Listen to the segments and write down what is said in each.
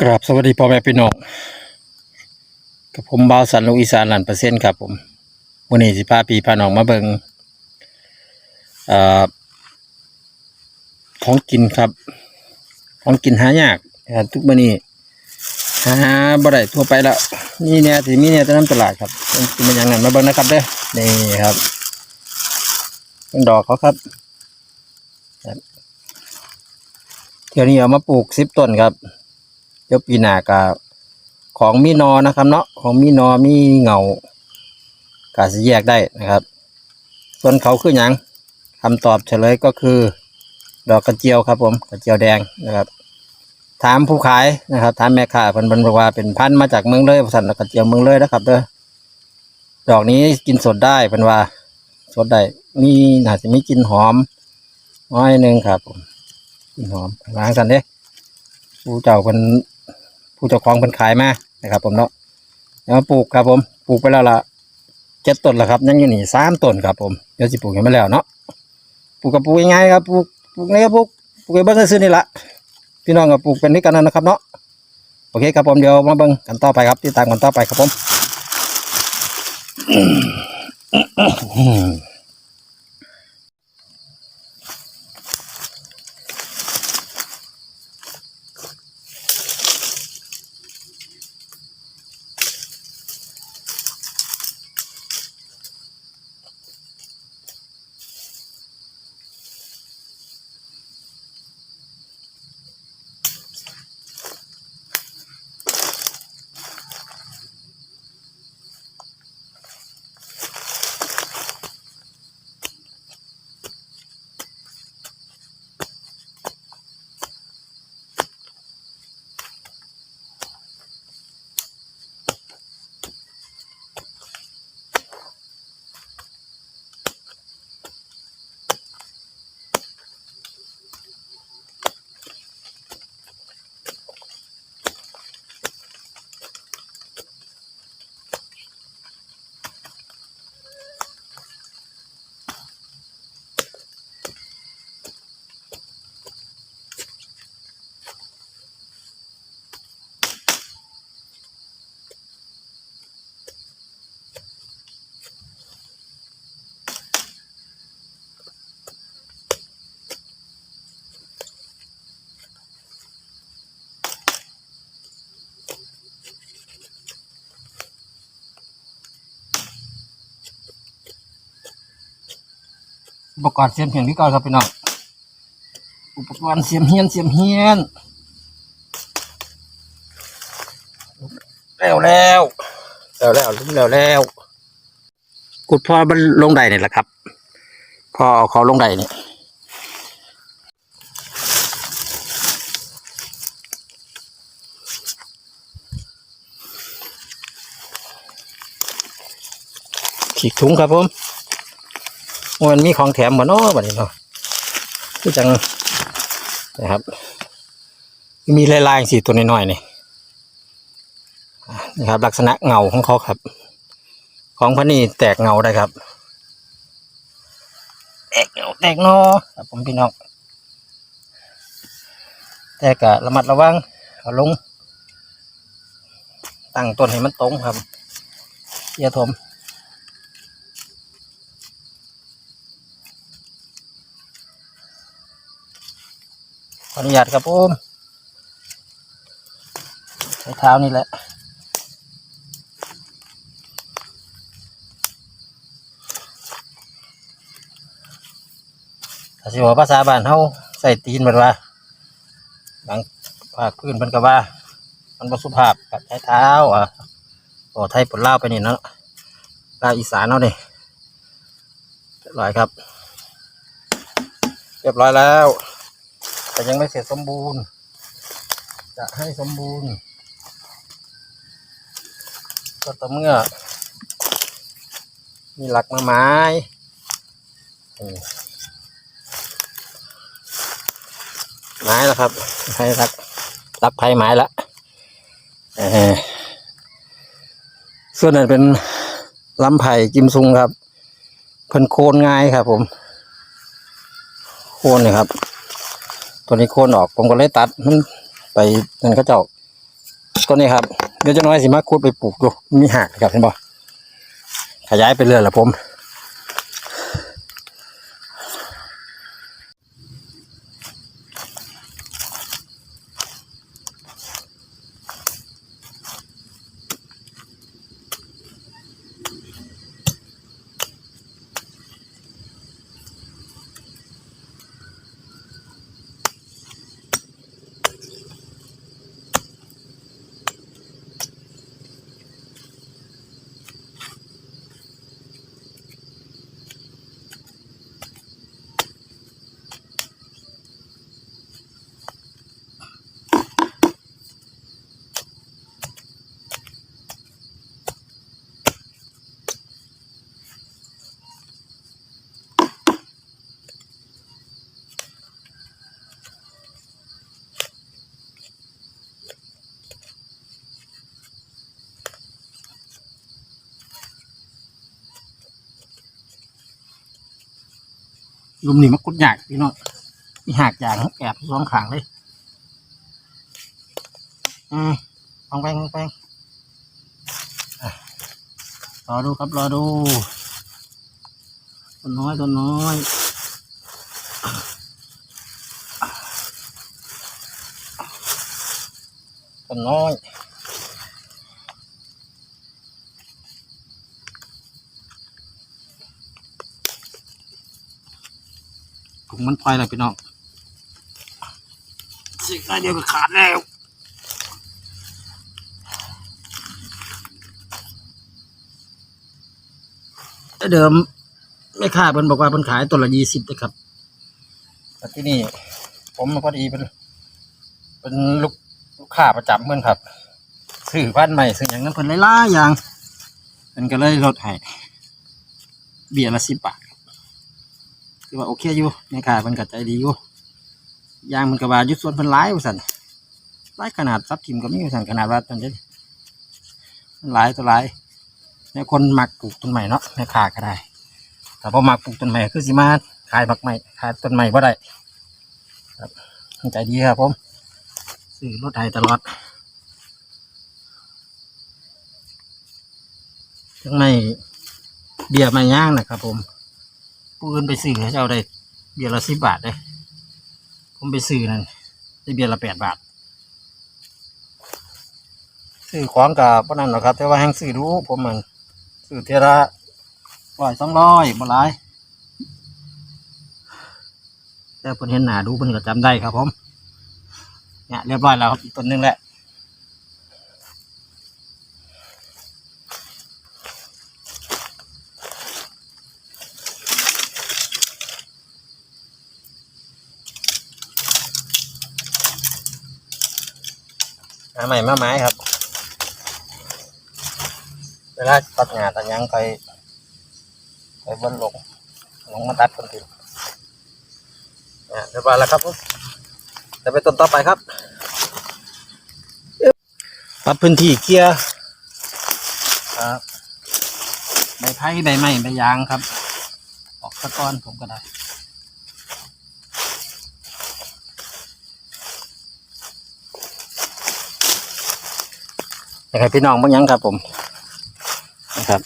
กราบสวัสดีพ่อแม่พี่น้องกับผมบ่าวสันลูกอีสานหลานเปอร์เซ็นต์ครับผมวันนี้สิพาพี่พาน้องมาเบิงอของกินครับ ของกินหายากทุกมื้อนี้หาบ่ได้ทั่วไปแล้วนี่เนี่ยสิมีเนี่ยตน้ำตลาดครับกินเป็นอย่างนั้นมาเบิงนะครับเด้อนี่ครับเป็นดอกเขาครับเที่ยวนี้เอามาปลูกสิบต้นครับ เดี๋ยวปีหน้าก็ของมีนอนะครับเนาะของมีนอมีเงากาสิแยกได้นะครับ ส่วนเขาคืออย่างคำตอบเฉลยก็คือ ดอกกระเจียวครับผมกระเจียวแดงนะครับ ถามผู้ขายนะครับ ถามแม่ค้าเพิ่นเพิ่นบอกว่าเป็นพันธุ์มาจากเมืองเลยสันดอกกระเจียวเมืองเลยนะครับเด้อดอกนี้กินสดได้เพิ่นว่าสดได้มีน่าจะมีกลิ่นหอมน้อยหนึงครับผมกลิ่นหอมล้างกันเด้ผู้เจ้าเป็น ผู้เจ้าของเป็นขายมานะครับ ผมเนาะแล้วปลูกครับ ผมปลูกไปแล้วละเจ็ดต้นแล้วครับ ยังอยู่นี่สามต้นครับ ผมเดี๋ยวจะปลูกยังไม่แล้วเนาะปลูกกับปลูกง่ายครับปลูกปลูกนี่ครับปลูกปลูกไปเบิ้งซื้อนี่ละพี่น้องกับปลูกเป็นนี่กันนะครับเนาะโอเคครับผมเดี๋ยวมาเบิ้งกันต่อไปครับติดตามกันต่อไปครับผม อุปกรณ์เสียมเฮียนพี่ก่อนครับพี่น้องอุปกรณ์เสียมเฮียนเสียมเฮียนแล้วแล้วแล้วแล้วแล้วแล้วกุดพ่อมันลงใดเนี่ยแหละครับพ่อเขาลงใดเนี่ยขีดถุงครับผม มันมีของแถมบ่เนาะบัดนี้เนาะคือจังนะครับ มีลายๆสีตัวน้อยๆนี่นะครับ ลักษณะเงาของเขาครับ ของพันนี่แตกเงาได้ครับ แตกเงาแตกเนอครับผมพี่น้องแต่กะระมัดระวังเอาลงตั้งต้นให้มันตรงครับอย่าทม ออนุญาตครับผมใช้เท้านี่แหละถ้าสิว่าภาษาบ้านเฮาใส่ตีนมันว่าบางภาคพื้นมันก็ว่า มันบ่สุภาพกับใช้เท้าอะโอ้ไทยปนลาวไปนี่เนาะลาวอีสานเนาะนี่เรียบร้อยครับ เรียบร้อยแล้ว แต่ยังไม่เสร็จสมบูรณ์ จะให้สมบูรณ์ ก็ต่อเมื่อ มีหลักมาไม้ไม้แล้วครับไม้รักรับไผ่ไม้ละเออส่วนนั้นเป็นลำไผ่กิมซุงครับเพิ่นโคนง่ายครับผม โคนเนี่ยครับ ตัวนี้โคนออก ผมก็เลยตัดมันไปนั่นก็เจ้าก็นนี่ครับ เดี๋ยวจะน้อยสิมาคุดไปปลูกดูมีหักครับเห็นบ่ขยายไปเรื่อยละผม ลุมนี่มันกุดยากพี่น้องมีหักอย่างแอบสองขางเลย อืมลองไปลองไปรอดูครับรอดูต้นน้อยต้นน้อยต้นน้อย ถุงมันไปแล้วพี่น้องสิกได้เดียวก็ขาดแล้วแต่เดิมไม่ค่าเพิ่นบอกว่าเพิ่นขายตัวละยี่สิบนะครับแต่ที่นี่ผมพอดีเป็นเป็นลูกลูกค้าประจำเพิ่นครับซื้อพันธุ์ใหม่ซื้ออย่างนั้นเพิ่นหลายๆอย่างเพิ่นก็เลยลดให้เบียร์ละสิบบาท คือว่าโอเคอยู่แม่ค้าเพิ่นก็ใจดีอยู่ยางมันก็ว่ายุดส่วนเพิ่นหลายว่าซั่นหลายขนาดซับทิมก็มีว่าซั่นขนาดว่าตอนนี้มันหลายตัวหลายเนี่คนมักปลูกต้นใหม่เนาะแม่ค้าก็ได้แต่พอมักปลูกต้นใหม่คือสิมาขายบักใหม่ขายต้นใหม่บ่ได้ครับใจดีครับผมซื้อรถไถตลอดทั้งในเบียร์ไม่ย่างนะครับผม ผู้อื่นไปซื้อเขาจะเอาได้เบียร์ละสิบบาทเลยผมไปซื้อนั่นได้เบียร์ละแปดบาทซื้อของกับปนั่นหรอกครับ แต่ว่าแห้งซื้อรู้ผมมันซื้อเทอละร้อยสองร้อยบ่หลายแต่เพิ่นเห็นหนาดูเพิ่นก็จำได้ครับผมเนี่ยเรียบร้อยแล้วครับอีกต้นนึงแหละ ใหม่มาไม้ครับ เวลาตัดหญ้าตัดยังไปไปบนลงลงมาตัดคนทีเนี่ยเรียบร้อยแล้วครับจะไปต้นต่อไปครับปรับพื้นที่เกียร์ครับใบไผ่ใบไม้ใบยางครับ ออกตะกอนผมก็ได้ นะครับพี่น้องบางยังครับผมนะครับ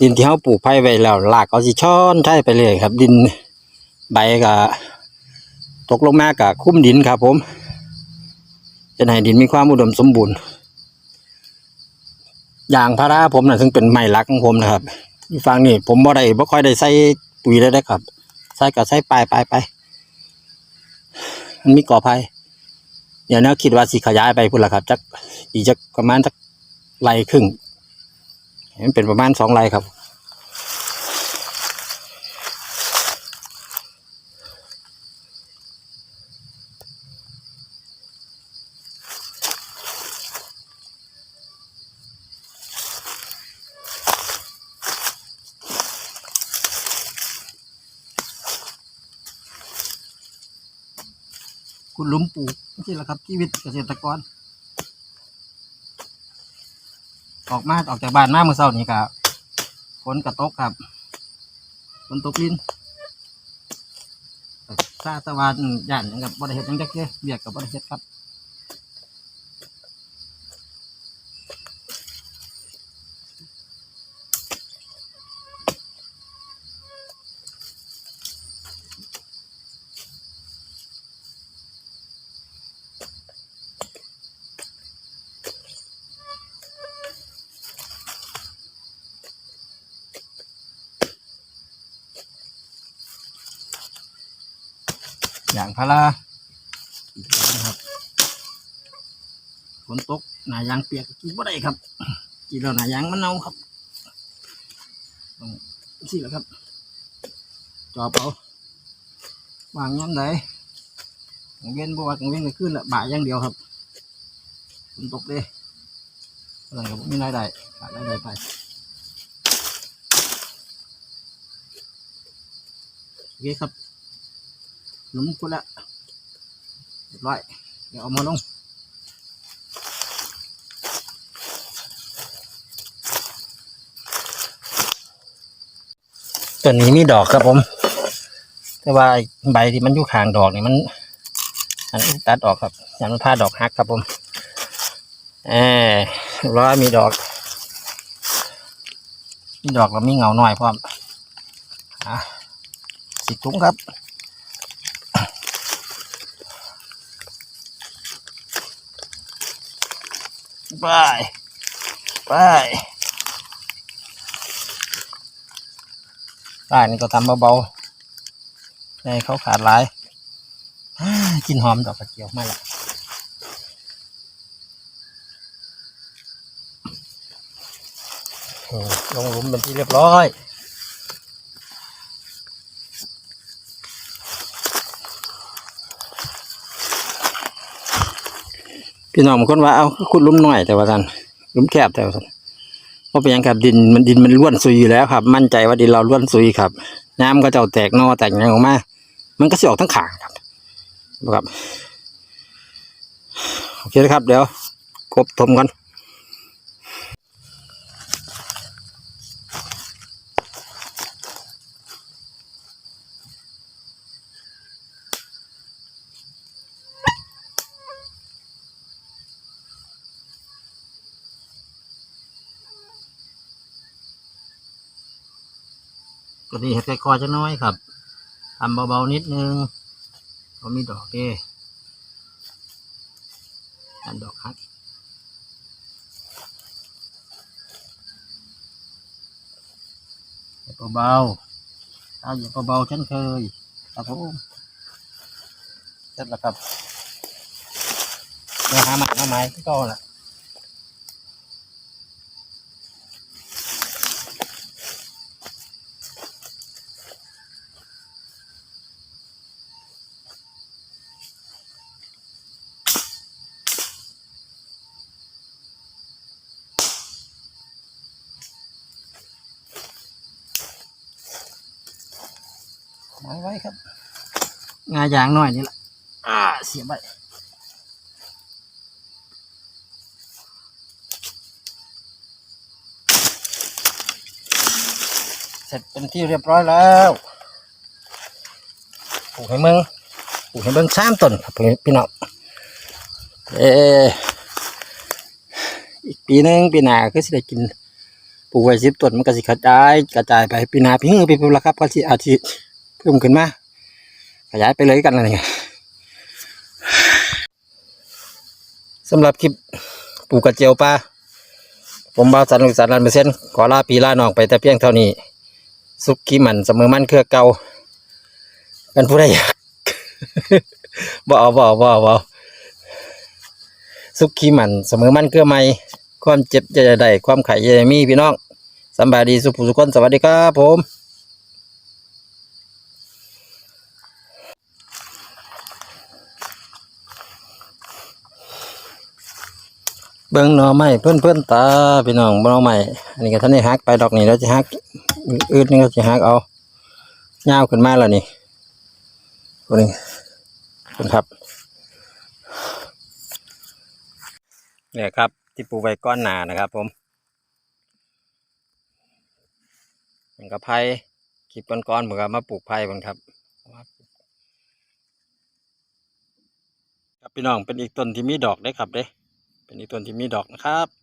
ดินที่เขาปลูกไผ่ไว้แล้วรากเขาสิช้อนใช่ไปเลยครับ ดินใบก็ตกลงมากับคุ้มดินครับผมจะให้ดินมีความอุดมสมบูรณ์อย่างพาราผมนะซึ่งเป็นไม้ลักของผมนะครับอยู่ฟังนี่ผมบ่ได้บ่ค่อยได้ใส่ปุ๋ยเลยนะครับ ใส่ก็ใส่ปลายปลายไปมันมีก่อไผ่ เดี๋ยวนะคิดว่าสิขยายไปพุ่นละครับจักอีกจะประมาณสักไรครึ่งให้มันเป็นประมาณสองไรครับ คุณหลุมปลูกนี่แหละครับชีวิตเกษตรกร ออกมาออกจากบ้านมาเมื่อเช้านี้ครับฝนกระตกครับฝนตกลินซาตะวันย่านหยังกับบริเห็ดยังจักเจ้เบียกกับบริเห็ดครับ อย่างพารานะครับฝนตกหนายางเปียกกินบ่ได้ครับกินแล้วหนายางมันเน่าครับต้องสิแหละครับ จอบเอาวางย้ำไหนกังเวียนบวากังเวียนก็ขึ้นละบ่ายอย่างเดียวครับฝนตกเด้อะไรก็บ่มีรายได้ขาดรายได้ไปโอเคครับ หนุ่มคนละเรียบร้อยเดี๋ยวเอามาลงตัวนี้มีดอกครับผม แต่ว่าใบที่มันอยู่ข้างดอกนี่มันอันตัดออกครับอย่ามันพาดอกหักครับผมแอบร้อยมีดอก มีดอกแล้วมีเงาหน่อยพร้อมอะสิถุงครับ ไป ไปได้นี่ก็ทำเบาๆในเขาขาดหลายกินหอมดอกกระเจียวมาละโอ้ลงหลุมเป็นที่เรียบร้อย พี่น้องบางคนว่าเอาขุดลุมหน่อยแต่ว่าท่านลุมแคบแต่ว่าท่านเพราะเป็นยังครับดินมันดินมันล้วนซุยอยู่แล้วครับ มั่นใจว่าดินเราล้วนซุยครับน้ำก็จะแตกนอแตกอยังออกมา มันก็สิออกทั้งขางครับครับโอเคนะครับ เดี๋ยวกบทมกัน กอจะน้อยครับทำเบาๆนิดนึงเขามีดอกเด้อันดอกฮักเห็ดเบาๆเอาอย่าเบาๆฉันเคยครับผมเสร็จแล้วครับเดี๋ยวหาใหม่มาใหม่ก็แหละ ไว้ไว้ครับ งายางหน่อยนี่แหละอ่า เสียบไปเสร็จเป็นที่เรียบร้อยแล้วปลูกให้มึงปลูกให้เบิ่งสามต้นครับพี่น้องเอออีกปีหนึงปีหน้าก็สิได้กินปลูกไว้สิบต้นมันก็สิกระจายกระจายไปปีหน้าปีหื้อปีพุ่นละครับก็สิอาจสิ เพิ่มขึ้นมาขยายไปเลยกันอะไรเงี้ยสำหรับคลิปปลูกกระเจียวปลาผมบ่าวสันลุกสันลันเปอร์เซ็นต์ขอลาปีลาน้องไปแต่เพียงเท่านี้ สุขขีมันเสมอมันเครือเก่าเป็นผู้ใดอยากบ่เอาบ่เอาบ่เอาบ่เอาสุขขีมันเสมอมันเครือไม่ความเจ็บจะได้ความไข่จะได้มีพี่น้องสบายดีสุขสุขคนสวัสดีครับผม เบิ้งหน่อไม้เพื่อนเพื่อนๆตาพี่น้องหน่อไม้อันนี้ก็ท่านได้ฮักไปดอกนี้เราจะฮักอืดนี่ก็จะฮักเอาเงาวขึ้นมาแล้วนี่ตัวนี้คุณครับเนี่ยครับ ที่ปลูกไว้ก้อนหนานะครับผมมันกับไผ่คลิปก้อนๆเหมือนกับมาปลูกไผ่บันครับครับพี่น้องเป็นอีกต้นที่มีดอกได้ครับเด้ เป็นอีกต้นที่มีดอกนะครับ